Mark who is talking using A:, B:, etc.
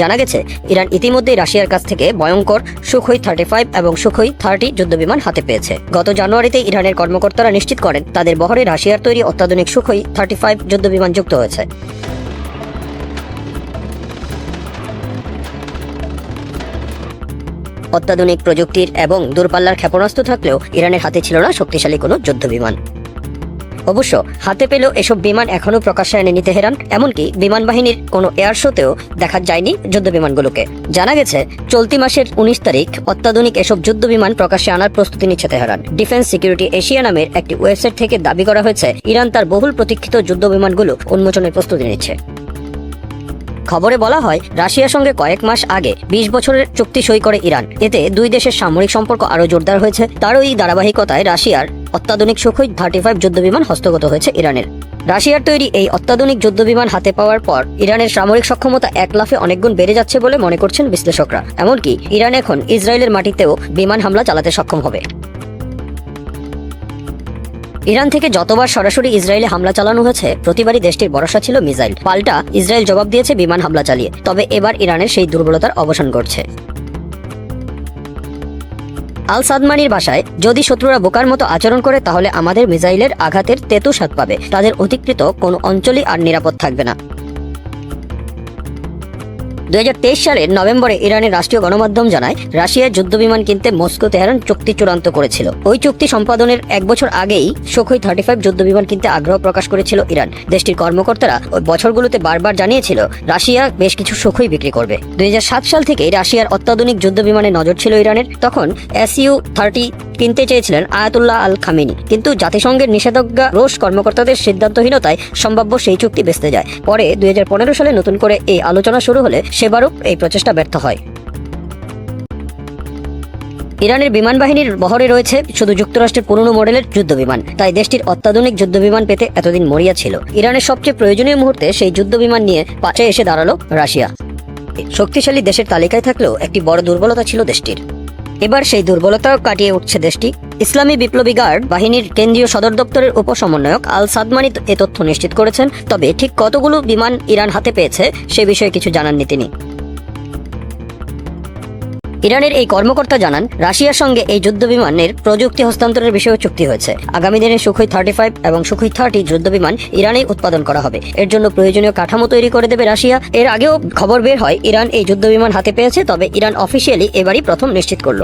A: জানা গেছে, ইরান ইতিমধ্যেই রাশিয়ার কাছ থেকে ভয়ঙ্কর সুখই থার্টি ফাইভ এবং সুখই থার্টি যুদ্ধবিমান হাতে পেয়েছে। গত জানুয়ারিতে ইরানের কর্মকর্তারা নিশ্চিত করেন, তাদের বহরে রাশিয়ার তৈরি অত্যাধুনিক সুখই থার্টি ফাইভ যুদ্ধবিমান যুক্ত হয়েছে। অত্যাধুনিক প্রযুক্তির এবং দূরপাল্লার ক্ষেপণাস্ত্র থাকলেও ইরানের হাতে ছিল না শক্তিশালী কোনো যুদ্ধবিমান। অবশ্য হাতে পেলেও এসব বিমান এখনও প্রকাশ্যে আনেনি তেহরান এমনকি বিমান বাহিনীর কোনো এয়ার শোতেও দেখা যায়নি যুদ্ধ বিমানগুলোকে। জানা গেছে, চলতি মাসের উনিশ তারিখ অত্যাধুনিক এসব যুদ্ধ বিমান প্রকাশ্যে আনার প্রস্তুতি নিচ্ছে তেহরান। ডিফেন্স সিকিউরিটি এশিয়া নামের একটি ওয়েবসাইট থেকে দাবি করা হয়েছে, ইরান তার বহুল প্রতীক্ষিত যুদ্ধ বিমানগুলো উন্মোচনের প্রস্তুতি নিচ্ছে। খবরে বলা হয়, রাশিয়ার সঙ্গে কয়েক মাস আগে বিশ বছরের চুক্তি সই করে ইরান। এতে দুই দেশের সামরিক সম্পর্ক আরও জোরদার হয়েছে। তারই ধারাবাহিকতায় রাশিয়ার অত্যাধুনিক সুখই থার্টি ফাইভ যুদ্ধবিমান হস্তগত হয়েছে ইরানের। রাশিয়ার তৈরি এই অত্যাধুনিক যুদ্ধবিমান হাতে পাওয়ার পর ইরানের সামরিক সক্ষমতা এক লাফে অনেকগুণ বেড়ে যাচ্ছে বলে মনে করছেন বিশ্লেষকরা। এমনকি ইরান এখন ইসরায়েলের মাটিতেও বিমান হামলা চালাতে সক্ষম হবে। ইরান থেকে যতবার সরাসরি ইসরায়েলে হামলা চালানো হয়েছে, প্রতিবারই দেশটির ভরসা ছিল মিসাইল। পাল্টা ইসরায়েল জবাব দিয়েছে বিমান হামলা চালিয়ে, তবে এবার ইরানের সেই দুর্বলতার অবসান ঘটছে। আল সাদমানির বাসায় যদি শত্রুরা বোকার মতো আচরণ করে, তাহলে আমাদের মিসাইলের আঘাতের তেতু স্বাদ পাবে। তাদের অধিকৃত কোনো অঞ্চলই আর নিরাপদ থাকবে না। দুই সালের নভেম্বরে ইরানের রাষ্ট্রীয় গণমাধ্যম জানায় রাশিয়ার যুদ্ধবিমান কিনতে মস্কো, তেহরান চুক্তি চূড়ান্ত করেছিল। ওই চুক্তি সম্পাদনের এক বছর আগেই সুখই থার্টি ফাইভ যুদ্ধবিমান কিনতে আগ্রহ প্রকাশ করেছিল ইরান। দেশটির কর্মকর্তারা ওই বছরগুলোতে বারবার জানিয়েছিল, রাশিয়া বেশ কিছু সুখই বিক্রি করবে। দুই হাজার সাত সাল থেকে রাশিয়ার অত্যাধুনিক যুদ্ধ যুদ্ধবিমানে নজর ছিল ইরানের। তখন এসইউ থার্টি কিনতে চেয়েছিলেন আয়াতুল্লাহ আল খামেনি কিন্তু জাতিসংঘের নিষেধাজ্ঞা রোষ কর্মকর্তাদের সিদ্ধান্তহীনতায় সম্ভাব্য সেই চুক্তি বেসতে যায়। পরে দুই হাজার পনেরো সালে নতুন করে এই আলোচনা শুরু হলে সেবারও এই প্রচেষ্টা ব্যর্থ হয়। ইরানের বিমান বাহিনীর বহরে রয়েছে শুধু যুক্তরাষ্ট্রের পুরনো মডেলের যুদ্ধ বিমান তাই দেশটির অত্যাধুনিক যুদ্ধ বিমান পেতে এতদিন মরিয়া ছিল। ইরানের সবচেয়ে প্রয়োজনীয় মুহূর্তে সেই যুদ্ধ বিমান নিয়ে পাশে এসে দাঁড়াল রাশিয়া। শক্তিশালী দেশের তালিকায় থাকলেও একটি বড় দুর্বলতা ছিল দেশটির। এবার সেই দুর্বলতা কাটিয়ে উঠছে দেশটি। ইসলামী বিপ্লবী গার্ড বাহিনীর কেন্দ্রীয় সদর দপ্তরের উপসমন্বয়ক আল সাদমানি এ তথ্য নিশ্চিত করেছেন, তবে ঠিক কতগুলো বিমান ইরান হাতে পেয়েছে সে বিষয়ে কিছু জানাননি তিনি। ইরানের এই কর্মকর্তা জানান, রাশিয়ার সঙ্গে এই যুদ্ধ বিমানের প্রযুক্তি হস্তান্তরের বিষয়ে চুক্তি হয়েছে। আগামী দিনে সুখই থার্টি ফাইভ এবং সুখই থার্টি যুদ্ধ বিমান ইরানে উৎপাদন করা হবে। এর জন্য প্রয়োজনীয় কাঠামো তৈরি করে দেবে রাশিয়া। এর আগেও খবর বের হয়, ইরান এই যুদ্ধ বিমান হাতে পেয়েছে, তবে ইরান অফিসিয়ালি এবারই প্রথম নিশ্চিত করল।